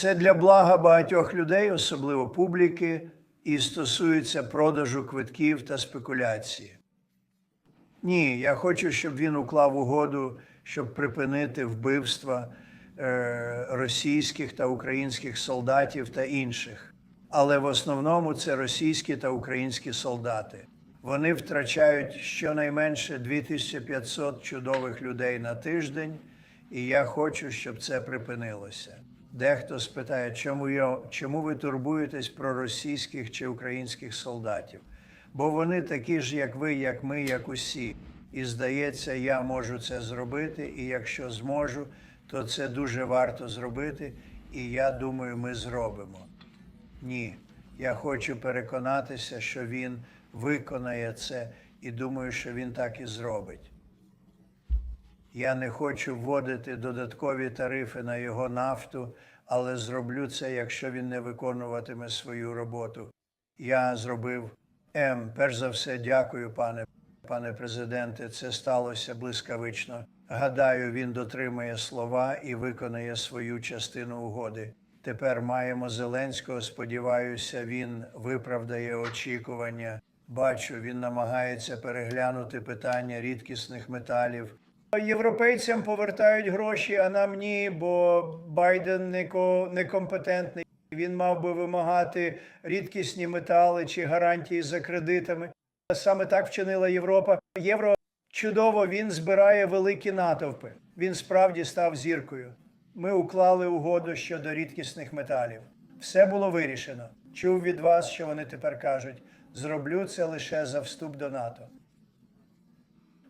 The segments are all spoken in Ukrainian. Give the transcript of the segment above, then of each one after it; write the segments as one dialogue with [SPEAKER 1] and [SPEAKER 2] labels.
[SPEAKER 1] Це для блага багатьох людей, особливо публіки, і стосується продажу квитків та спекуляції. Ні, я хочу, щоб він уклав угоду, щоб припинити вбивства е, російських та українських солдатів та інших. Але в основному це російські та українські солдати. Вони втрачають щонайменше 2500 чудових людей на тиждень, і я хочу, щоб це припинилося. Дехто спитає, чому, я, чому ви турбуєтесь про російських чи українських солдатів? Бо вони такі ж, як ви, як ми, як усі. І здається, я можу це зробити, і якщо зможу, то це дуже варто зробити, і я думаю, ми зробимо. Ні, я хочу переконатися, що він виконає це, і думаю, що він так і зробить. Я не хочу вводити додаткові тарифи на його нафту, але зроблю це, якщо він не виконуватиме свою роботу. Я зробив М. Перш за все, дякую, пане, пане президенте. Це сталося блискавично. Гадаю, він дотримає слова і виконає свою частину угоди. Тепер маємо Зеленського. Сподіваюся, він виправдає очікування. Бачу, він намагається переглянути питання рідкісних металів. Європейцям повертають гроші, а нам ні, бо Байден неко- некомпетентний. Він мав би вимагати рідкісні метали чи гарантії за кредитами. Саме так вчинила Європа. Євро чудово, він збирає великі натовпи. Він справді став зіркою. Ми уклали угоду щодо рідкісних металів. Все було вирішено. Чув від вас, що вони тепер кажуть: зроблю це лише за вступ до НАТО.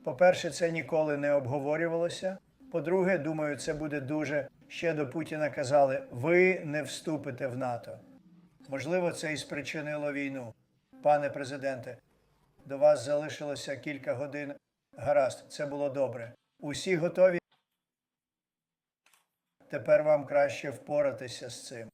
[SPEAKER 1] По-перше, це ніколи не обговорювалося. По-друге, думаю, це буде дуже ще до Путіна казали: ви не вступите в НАТО. Можливо, це і спричинило війну. Пане президенте, до вас залишилося кілька годин. Гаразд, це було добре. Усі готові. Тепер вам краще впоратися з цим.